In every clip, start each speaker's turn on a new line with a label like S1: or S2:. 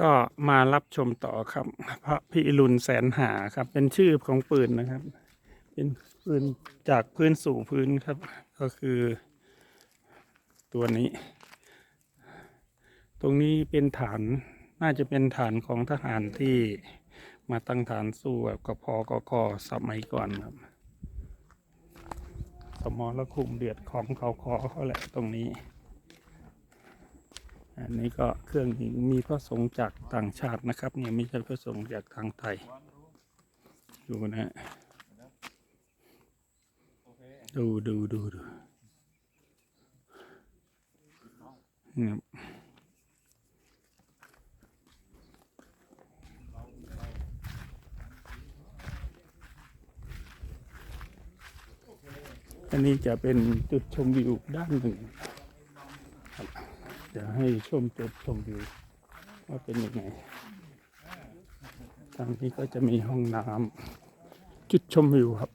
S1: ก็มารับชมต่อครับ พระพิรุณแสนหาครับ เป็นชื่อของปืนนะครับ เป็นปืนจากพื้นสู่พื้นครับ ก็คือ ตัวนี้ ตรงนี้เป็นฐานน่าจะเป็นฐานของทหารที่มาตั้งฐานสู้กับกพกกสมัยก่อนครับ สมรคุมเดือดของเขาคอเขาแหละตรงนี้ อันนี้ก็เครื่องหินมีพระสงฆ์จากต่างชาตินะครับเนี่ยไม่ใช่พระสงฆ์จากทางไทย ดูนะฮะดูดูดูดูเนี่ยอันนี้จะเป็นจุดชมวิวด้านหนึ่ง จะให้ชมจุดชมวิวว่าเป็นยังไง ทางนี้ก็จะมีห้องน้ำจุดชมวิวครับ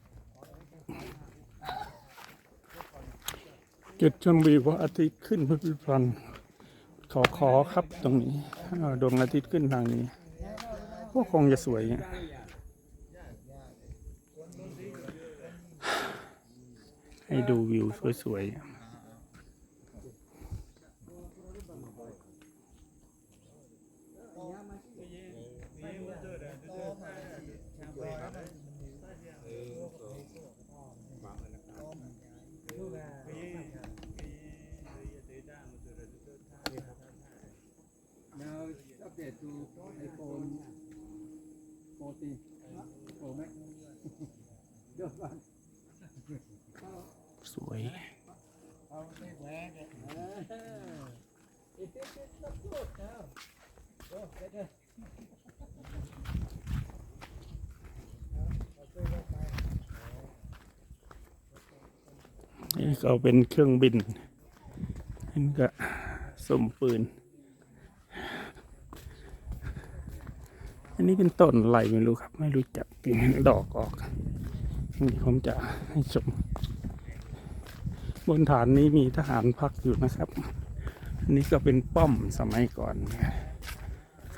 S1: จุดชมวิวพระอาทิตย์ขึ้นพระพิพนขอขอครับตรงนี้ดวงอาทิตย์ขึ้นทางนี้ก็คงจะสวยให้ดูวิวสวยๆ
S2: เดตดูไอโฟนโปรตีโปรแม็กเยอะมาก
S1: สวย
S2: เอาไม่แหวกเอออีกทีสักพูด
S1: นะ
S2: โอ้เด็ด
S1: นี่ก็เป็นเครื่องบินนี่ก็สมปืน อันนี้เป็นต้นอะไรไม่รู้ครับ ไม่รู้จักดอกออกนี่ผมจะให้ชม บนฐานนี้มีทหารพักอยู่นะครับ อันนี้ก็เป็นป้อมสมัยก่อน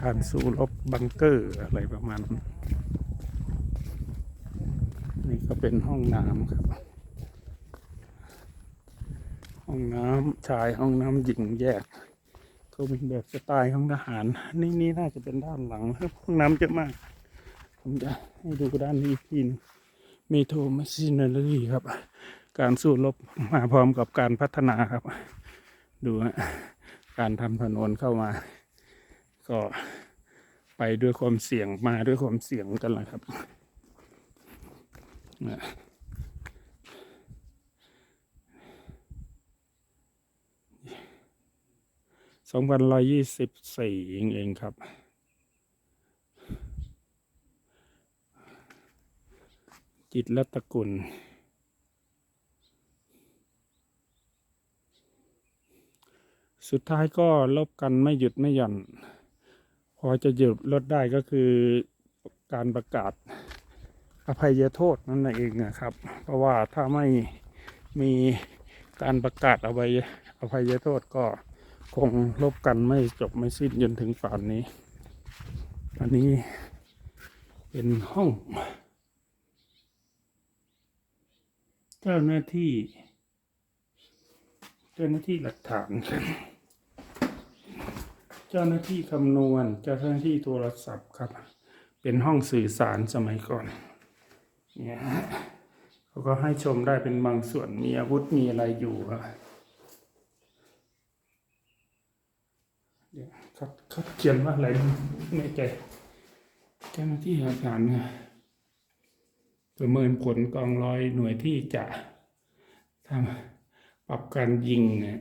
S1: การสู้รบบังเกอร์อะไรประมาณนั้นนี่ก็เป็นห้องน้ำครับ ห้องน้ำชายห้องน้ำหญิงแยก ก็เป็นแบบสไตล์ของทหาร นี่นี่น่าจะเป็นด้านหลังครับห้องน้ำเยอะมาก ผมจะให้ดูด้านนี้อีกทีหนงมีโทมัชินเนอรี่ครับ การสู้รบมาพร้อมกับการพัฒนาครับ ดูฮะการทำถนนเข้ามา ก็ไปด้วยความเสี่ยงมาด้วยความเสี่ยงกันแหละครับนะ สองพันร้อยยี่สิบสี่เองเองครับ จิตรรัตกุลสุดท้ายก็ลบกันไม่หยุดไม่หย่อน พอจะหยุดลดได้ก็คือการประกาศอภัยโทษนั่นเองนะครับ เพราะว่าถ้าไม่มีการประกาศอภัยอภัยโทษก็ คงลบกันไม่จบไม่สิ้นจนถึงป่านนี้ อันนี้เป็นห้อง เจ้าหน้าที่ เจ้าหน้าที่หลักฐาน เจ้าหน้าที่คำนวณ เจ้าหน้าที่โทรศัพท์ครับ เป็นห้องสื่อสารสมัยก่อน เนี่ยฮะเขาก็ให้ชมได้เป็นบางส่วนมีอาวุธมีอะไรอยู่อะเเขาเขาเขียนว่าอะไรไม่ใจเจ้าหน้าที่อาการเนี่ยประเมินผลกองร้อยหน่วยที่จะทำปรับการยิงเนี่ย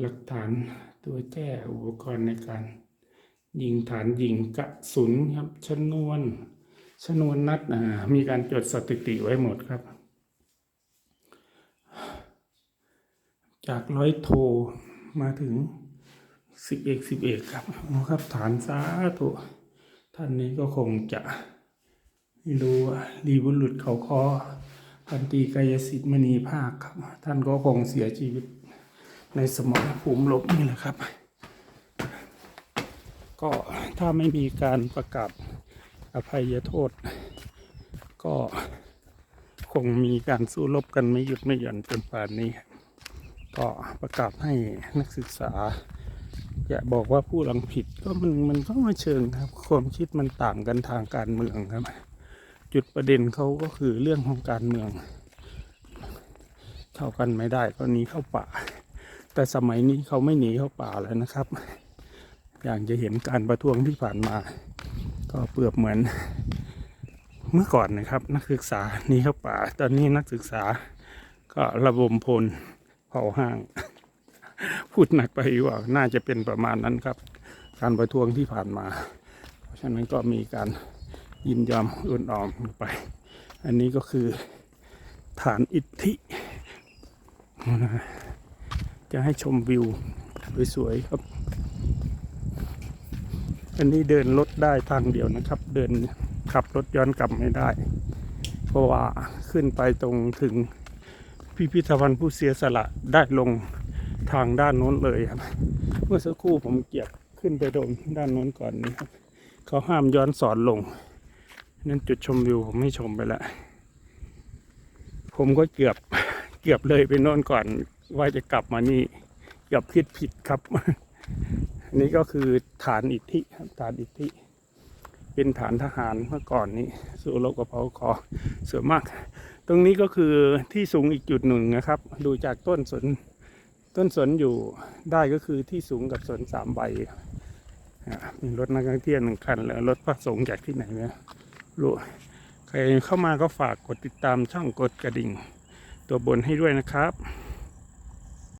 S1: หลักฐานตัวแก้อุปกรณ์ในการ ยิงฐานยิงกระสุนครับชนวนชนวนนัดอ่ามีการจดสถิติไว้หมดครับ จากร้อยโทมาถึง สิบเอกสิบเอกครับครับฐานสาธุท่านนี้ก็คงจะไม่รู้ว่ารีบุรุษเขาคอพันตีกายสิทธิ์มณีภาคครับ ท่านก็คงเสียชีวิตในสมรภูมิรบนี่แหละครับ ก็ถ้าไม่มีการประกาศอภัยโทษ ก็คงมีการสู้รบกันไม่หยุดไม่หย่อนจนป่านนี้ ก็ประกาศให้นักศึกษา อย่าบอกว่าผู้หลังผิดก็มันมันก็ไม่เชิงครับ ความคิดมันต่างกันทางการเมืองครับ จุดประเด็นเขาก็คือเรื่องของการเมือง เข้ากันไม่ได้ก็หนีเข้าป่า แต่สมัยนี้เขาไม่หนีเข้าป่าแล้วนะครับ อย่างจะเห็นการประท้วงที่ผ่านมา ก็เปรียบเหมือน เมื่อก่อนนะครับ นักศึกษาหนีเข้าป่า ตอนนี้นักศึกษาก็ระบมพลเผาห้าง พูดหนักไปว่าน่าจะเป็นประมาณนั้นครับ การประท้วงที่ผ่านมา เพราะฉะนั้นก็มีการยินยอมอุ่นอ่อมไป อันนี้ก็คือฐานอิทธิจะให้ชมวิวสวยๆครับ อันนี้เดินรถได้ทางเดียวนะครับ เดินขับรถย้อนกลับไม่ได้ เพราะว่าขึ้นไปตรงถึงพิพิธภัณฑ์ผู้เสียสละได้ลง ทางด้านโน้นเลยครับ เมื่อสักครู่ผมเกียบขึ้นไปตรงด้านโน้นก่อนนี้ครับเขาห้ามย้อนสอนลง นั่นจุดชมวิวผมไม่ชมไปแล้วผมก็เกือบเกือบเลยไปโน่นก่อนว่าจะกลับมานี่เกือบคิดผิดครับอันนี้ก็คือฐานอิทธิครับฐานอิทธิ เป็นฐานทหารเมื่อก่อนนี้สู้รบกับเผาคอส่วนมาก ตรงนี้ก็คือที่สูงอีกจุดหนึ่งนะครับ ดูจากต้นสน ต้นสนอยู่ได้ก็คือที่สูงกับสนสามใบมีรถนักท่องเที่ยวหนึ่งคัน แล้วรถพระสงฆ์จากที่ไหนเนี่ยรู้ใครเข้ามาก็ฝากกดติดตามช่องกดกระดิ่ง ตัวบนให้ด้วยนะครับ